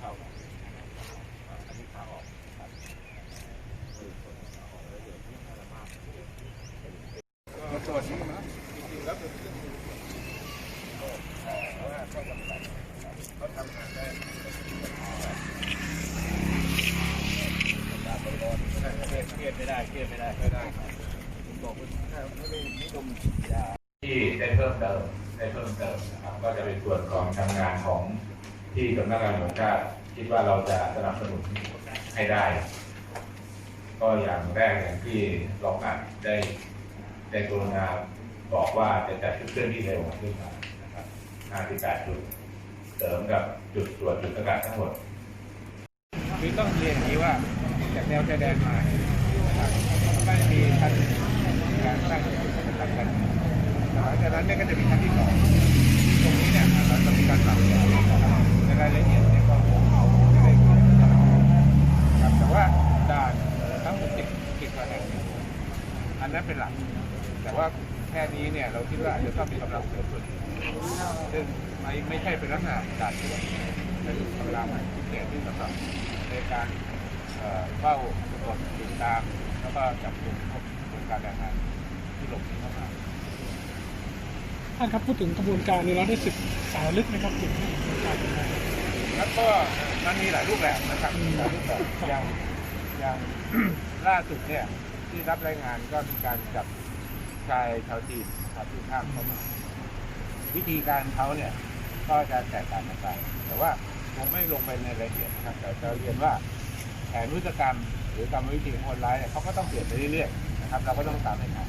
ข้าอันนี้ขาออก็ตรวนี่นะจริงๆแล้วคืองรางๆเขาทำได้เครียดไม่ได้เครียดไม่ได้ไม่ได้ที่ได้เพิ่มเติมได้เพิ่มเติมนะครับก็จะเป็นส่วนของทำงานของ ที่สำนักงานตำรวจแห่งชาติคิดว่าเราจะสนับสนุนให้ได้ ก็อย่างแรกอย่างที่รองอัดได้ได้กรุณาบอกว่าจะจัดชุดเคลื่อนที่เร็วขึ้นมานะครับ58จุดเสริมกับจุดตรวจจุดสกัดทั้งหมดคือต้องเรียนนี้ว่าจากแนวชายแดนมาเนี่มีชั้นการสร้างจุดสกัดกันหลังจากนั้นเนี่ยก็จะมีชั้นที่สอง อันนั้นเป็นหลัก แต่ว่าแค่นี้เนี่ยเราคิดว่าอาจจะต้องมีกำลังเสริมส่วนอื่นซึ่งไม่ไม่ใช่เป็นลักษณะด่านตรวจเป็นกำลังพิเศษที่สำหรับในการเฝ้าตรวจติดตาม แล้วก็จับกลุ่มพวกระบวนการแรงงานที่หลบหนีเข้ามาท่านครับพูดถึงกระบวนการนี้เราได้ศึกษาลึกไหมครับถึงกระบวนการยังไงแล้วก็มันมีหลายรูปแบบนะครับหลายรูปแบบอย่างอย่างล่าสุดเนี่ย ที่รับรายงานก็มีการจับชายชาวจีนครับที่ข้ามเข้ามาวิธีการเขาเนี่ยก็จะแตกต่างกันไป แต่ว่าคงไม่ลงไปในรายละเอียดนะครับแต่จะเรียนว่าแผนวิศกรรม หรือกรรมวิธีของคนร้ายเนี่ยเขาก็ต้องเปลี่ยนไปเรื่อยๆนะครับเราก็ต้องตามให้ทัน